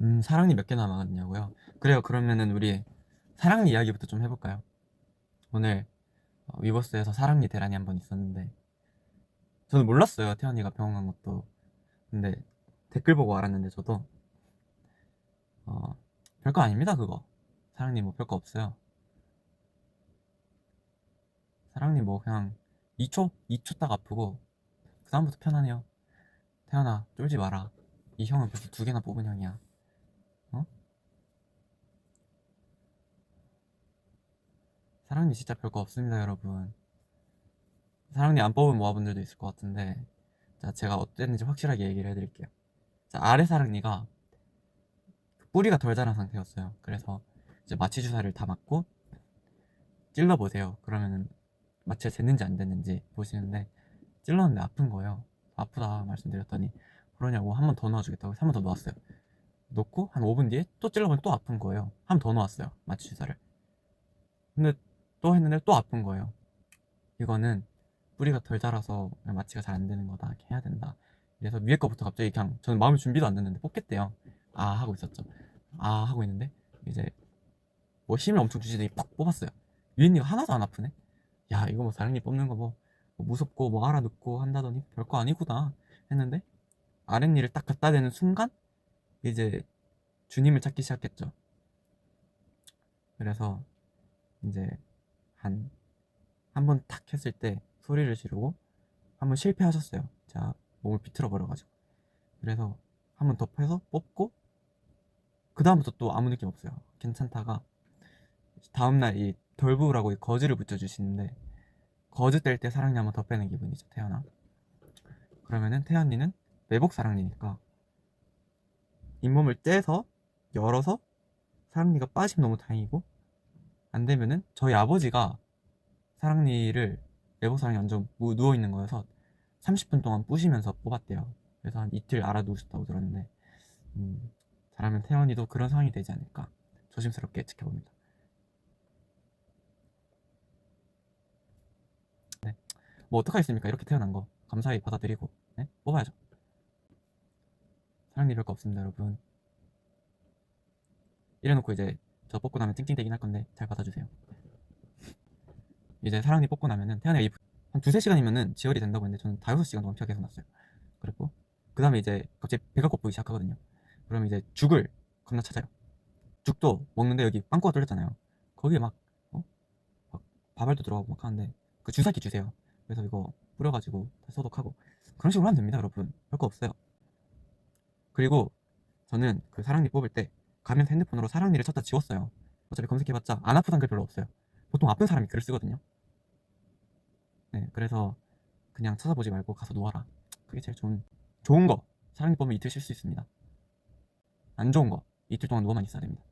음, 사랑니 몇 개 남았냐고요? 그래요. 그러면은 우리 사랑니 이야기부터 좀 해볼까요? 오늘 어, 위버스에서 사랑니 대란이 한 번 있었는데 저는 몰랐어요. 태연이가 병원 간 것도. 근데 댓글 보고 알았는데 저도 어, 별거 아닙니다. 그거. 사랑니 뭐 별거 없어요. 사랑니 뭐 그냥 2초? 2초 딱 아프고 그 다음부터 편하네요. 태연아 쫄지 마라. 이 형은 벌써 두 개나 뽑은 형이야. 어? 사랑니 진짜 별거 없습니다, 여러분. 사랑니 안 뽑은 모아분들도 있을 것 같은데, 자, 제가 어땠는지 확실하게 얘기를 해드릴게요. 자, 아래 사랑니가 뿌리가 덜 자란 상태였어요. 그래서 이제 마취 주사를 다 맞고 찔러 보세요. 그러면은 마취가 됐는지 안 됐는지 보시는데 찔렀는데 아픈 거예요. 아프다 말씀드렸더니 그러냐고 한 번 더 넣어주겠다고 한 번 더 넣었어요. 놓고 한 5분 뒤에 또 찔러보니 또 아픈 거예요. 한 번 더 넣었어요. 마취 주사를. 근데 또 했는데 또 아픈 거예요. 이거는 뿌리가 덜 자라서 마취가 잘 안 되는 거다. 이렇게 해야 된다. 그래서 위에 거부터 갑자기 그냥 저는 마음의 준비도 안 됐는데 뽑겠대요. 아 하고 있었죠. 아 하고 있는데 이제 뭐 힘을 엄청 주시더니 팍 뽑았어요. 위엔이가 하나도 안 아프네. 야 이거 뭐 사랑니 뽑는 거 뭐 무섭고 뭐 알아듣고 한다더니 별거 아니구나 했는데 아랫니를 딱 갖다 대는 순간 이제 주님을 찾기 시작했죠. 그래서 이제 한 한 번 탁 했을 때 소리를 지르고 한 번 실패하셨어요. 제가 몸을 비틀어 버려가지고 그래서 한 번 더 해서 뽑고 그 다음부터 또 아무 느낌 없어요. 괜찮다가 다음날 이 덜부라고 이 거즈를 붙여주시는데 거즈 뗄 때 사랑니 한 번 더 빼는 기분이죠. 태연아. 그러면은 태연이는 매복 사랑니니까 잇몸을 떼서 열어서 사랑니가 빠지면 너무 다행이고 안 되면은 저희 아버지가 사랑니를 매복 사랑니 완전 무- 누워 있는 거여서 30분 동안 뿌시면서 뽑았대요. 그래서 한 이틀 알아 누우셨다고 들었는데 음, 잘하면 태연이도 그런 상황이 되지 않을까 조심스럽게 지켜봅니다. 네. 뭐 어떡하겠습니까? 이렇게 태어난 거 감사히 받아들이고 네? 뽑아야죠. 사랑니 별거 없습니다, 여러분. 이래놓고 이제 저 뽑고 나면 찡찡대긴 할 건데 잘 받아주세요. 이제 사랑니 뽑고 나면은 태연이가 이- 한 두세 시간이면은 지혈이 된다고 했는데 저는 다 여섯 시간 동안 피가 계속 났어요. 그랬고 그 다음에 이제 갑자기 배가 고프기 시작하거든요. 그러면 이제 죽을 겁나 찾아요. 죽도 먹는데 여기 빵꾸가 뚫렸잖아요. 거기에 막, 어? 막 밥알도 들어가고 막 하는데 그 주사기 주세요. 그래서 이거 뿌려가지고 다 소독하고 그런 식으로 하면 됩니다, 여러분. 별거 없어요. 그리고 저는 그 사랑니 뽑을 때 가면서 핸드폰으로 사랑니를 쳤다 지웠어요. 어차피 검색해봤자 안 아프단 글 별로 없어요. 보통 아픈 사람이 글을 쓰거든요. 네, 그래서 그냥 찾아보지 말고 가서 놓아라. 그게 제일 좋은 좋은 거 사랑니 뽑으면 이틀 쉴 수 있습니다. 안 좋은 거 이틀 동안 누워만 있어야 됩니다.